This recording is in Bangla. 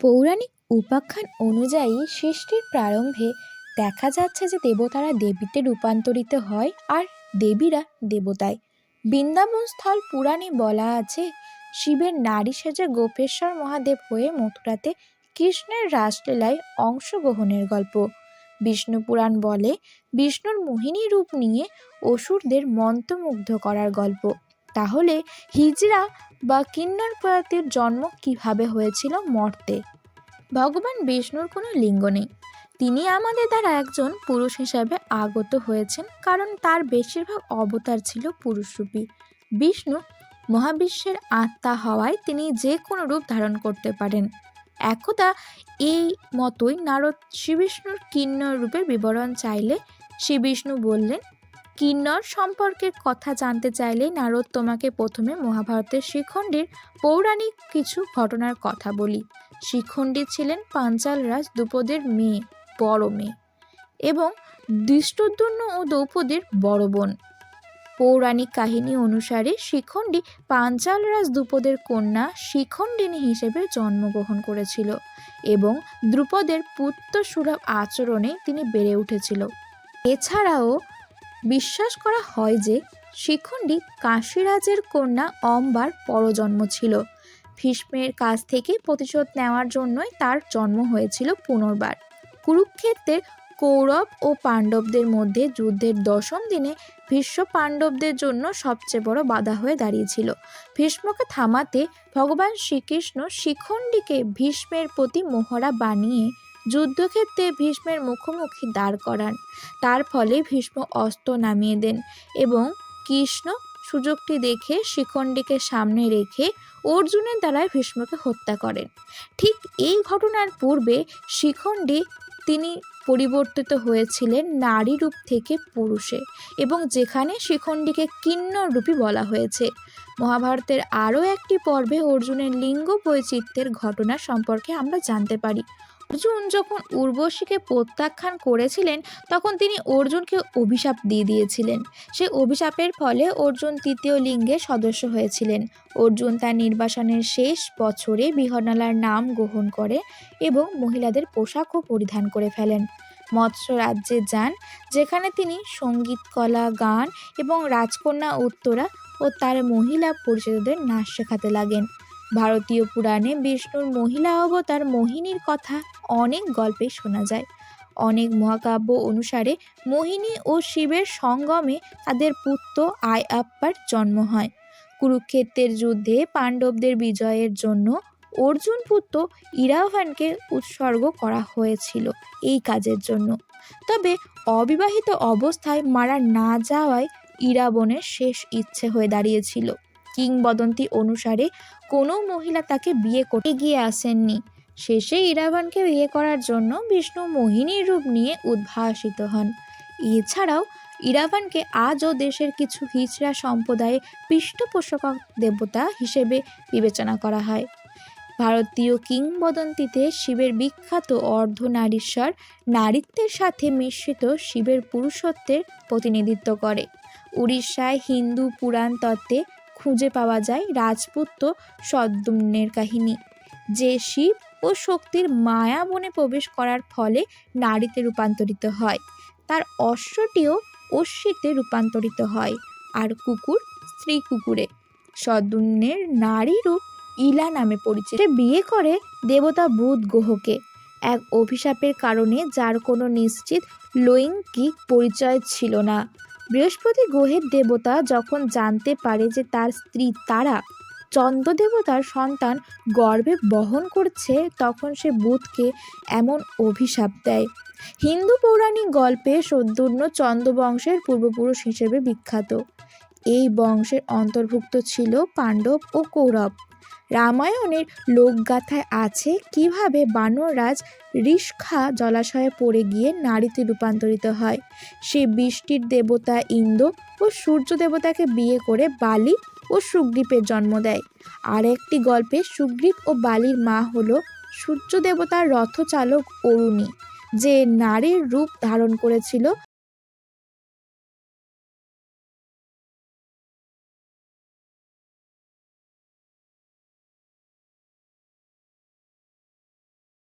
পৌরাণিক উপাখ্যান অনুযায়ী সৃষ্টির প্রারম্ভে দেখা যাচ্ছে যে দেবতারা দেবীতে রূপান্তরিত হয় আর দেবীরা দেবতায়। বৃন্দাবন স্থল পুরাণে বলা আছে, শিবের নারী সেজে গোপেশ্বর মহাদেব হয়ে মথুরাতে কৃষ্ণের রাসলীলায় অংশগ্রহণের গল্প। বিষ্ণু পুরাণ বলে, বিষ্ণুর মোহিনী রূপ নিয়ে অসুরদের মন্ত্রমুগ্ধ করার গল্প। তাহলে হিজড়া বা কিন্নর প্রজাতির জন্ম কীভাবে হয়েছিল মর্তে? ভগবান বিষ্ণুর কোনো লিঙ্গ নেই। তিনি আমাদের দ্বারা একজন পুরুষ হিসাবে আগত হয়েছেন, কারণ তার বেশিরভাগ অবতার ছিল পুরুষরূপী। বিষ্ণু মহাবিশ্বের আত্মা হওয়ায় তিনি যে কোনো রূপ ধারণ করতে পারেন। একদা এই মতোই নারদ শ্রীবিষ্ণুর কিন্নর রূপের বিবরণ চাইলে শ্রীবিষ্ণু বললেন কিন্নর সম্পর্কে কথা জানতে চাইলে নারদ তোমাকে প্রথমে মহাভারতের শিখণ্ডীর পৌরাণিক কিছু ঘটনার কথা বলি। শিখণ্ডী ছিলেন পাঞ্চাল রাজ দ্রুপদের মেয়ে, বড় মেয়ে এবং দৃষ্টদ্যুম্ন ও দ্রৌপদীর বড় বোন। পৌরাণিক কাহিনী অনুসারে শিখণ্ডী পাঞ্চাল রাজ দ্রুপদের কন্যা শিখণ্ডিনী হিসেবে জন্মগ্রহণ করেছিল এবং দ্রুপদের পুত্র সুলভ আচরণে তিনি বেড়ে উঠেছিল। এছাড়াও বিশ্বাস করা হয় যে শিখণ্ডী কাশীরাজের কন্যা অম্বার পরজন্ম ছিল। ভীষ্মের কাছ থেকে প্রতিশোধ নেওয়ার জন্যই তার জন্ম হয়েছিল পুনর্বার। কুরুক্ষেত্রের কৌরব ও পাণ্ডবদের মধ্যে যুদ্ধের দশম দিনে ভীষ্ম পাণ্ডবদের জন্য সবচেয়ে বড় বাধা হয়ে দাঁড়িয়েছিল। ভীষ্মকে থামাতে ভগবান শ্রীকৃষ্ণ শিখণ্ডীকে ভীষ্মের প্রতি মোহরা বানিয়ে যুদ্ধক্ষেত্রে ভীষ্মের মুখোমুখি দাঁড় করান। তার ফলে ভীষ্ম অস্ত্র নামিয়ে দেন এবং কৃষ্ণ সুযোগটি দেখে শিখণ্ডীকে সামনে রেখে অর্জুনের দ্বারাই ভীষ্মকে হত্যা করেন। ঠিক এই ঘটনার পূর্বে শিখণ্ডী তিনি পরিবর্তিত হয়েছিলেন নারী রূপ থেকে পুরুষে এবং যেখানে শিখণ্ডীকে কিন্নর রূপী বলা হয়েছে। মহাভারতের আরও একটি পর্বে অর্জুনের লিঙ্গ বৈচিত্র্যের ঘটনা সম্পর্কে আমরা জানতে পারি। অর্জুন যখন উর্বশীকে প্রত্যাখ্যান করেছিলেন, তখন তিনি অর্জুনকে অভিশাপ দিয়ে দিয়েছিলেন। সে অভিশাপের ফলে অর্জুন তৃতীয় লিঙ্গের সদস্য হয়েছিলেন। অর্জুন তার নির্বাসনের শেষ বছরে বিহনালার নাম গ্রহণ করে এবং মহিলাদের পোশাকও পরিধান করে ফেলেন। মৎস্য রাজ্যে যান, যেখানে তিনি সংগীত, কলা, গান এবং রাজকন্যা, উত্তরা ও তার মহিলা পরিচিতদের নাচ শেখাতে লাগেন। ভারতীয় পুরাণে বিষ্ণুর মহিলা অবতার মোহিনীর কথা অনেক গল্পে শোনা যায়। অনেক মহাকাব্য অনুসারে মোহিনী ও শিবের সঙ্গমে তাদের পুত্র আয় আপ্পার জন্ম হয়। কুরুক্ষেত্রের যুদ্ধে পাণ্ডবদের বিজয়ের জন্য অর্জুন পুত্র ইরাভানকে উৎসর্গ করা হয়েছিল এই কাজের জন্য। তবে অবিবাহিত অবস্থায় মারা না যাওয়ায় ইরাবনের শেষ ইচ্ছে হয়ে দাঁড়িয়েছিল। কিংবদন্তি অনুসারে কোনো মহিলা তাকে বিয়ে করতে গিয়ে আসেননি। শেষে ইরাভানকে বিয়ে করার জন্য বিষ্ণু মোহিনীর রূপ নিয়ে উদ্ভাসিত হন। এছাড়াও ইরাভানকে আজও দেশের কিছু হিজড়া সম্প্রদায়ে পৃষ্ঠপোষক দেবতা হিসেবে বিবেচনা করা হয়। ভারতীয় কিংবদন্তিতে শিবের বিখ্যাত অর্ধনারীশ্বর নারীত্বের সাথে মিশ্রিত শিবের পুরুষত্বের প্রতিনিধিত্ব করে। উড়িষ্যায় হিন্দু পুরাণ তত্ত্বে খুঁজে পাওয়া যায় রাজপুত্র সদ্যুম্নের কাহিনী। যে শিব ও শক্তির মায়া বনে প্রবেশ করার ফলে নারীতে রূপান্তরিত হয়। তার অশ্বটিও অশ্বিতে রূপান্তরিত হয় আর কুকুর স্ত্রী কুকুরে সদ্যুম্নের নারী রূপ ইলা নামে পরিচিত। বিয়ে করে দেবতা বুধ গ্রহকে। এক অভিশাপের কারণে যার কোনো নিশ্চিত লৈঙ্গিক পরিচয় ছিল না। বৃহস্পতি গ্রহের দেবতা যখন জানতে পারে যে তার স্ত্রী তারা চন্দ্র দেবতার সন্তান গর্ভে বহন করছে, তখন সে বুধকে এমন অভিশাপ দেয়। হিন্দু পৌরাণিক গল্পে সদ্যুর্ণ চন্দ্রবংশের পূর্বপুরুষ হিসেবে বিখ্যাত। এই বংশের অন্তর্ভুক্ত ছিল পাণ্ডব ও কৌরব। রামায়ণের লোকগাথায় আছে কীভাবে বানররাজ ঋষখা জলাশয়ে পড়ে গিয়ে নারীতে রূপান্তরিত হয়। সে বৃষ্টির দেবতা ইন্দ্র ও সূর্য দেবতাকে বিয়ে করে বালি ও সুগ্রীবের জন্ম দেয়। আর একটি গল্পে সুগ্রীব ও বালির মা হল সূর্য দেবতার রথচালক অরুণী, যে নারীর রূপ ধারণ করেছিল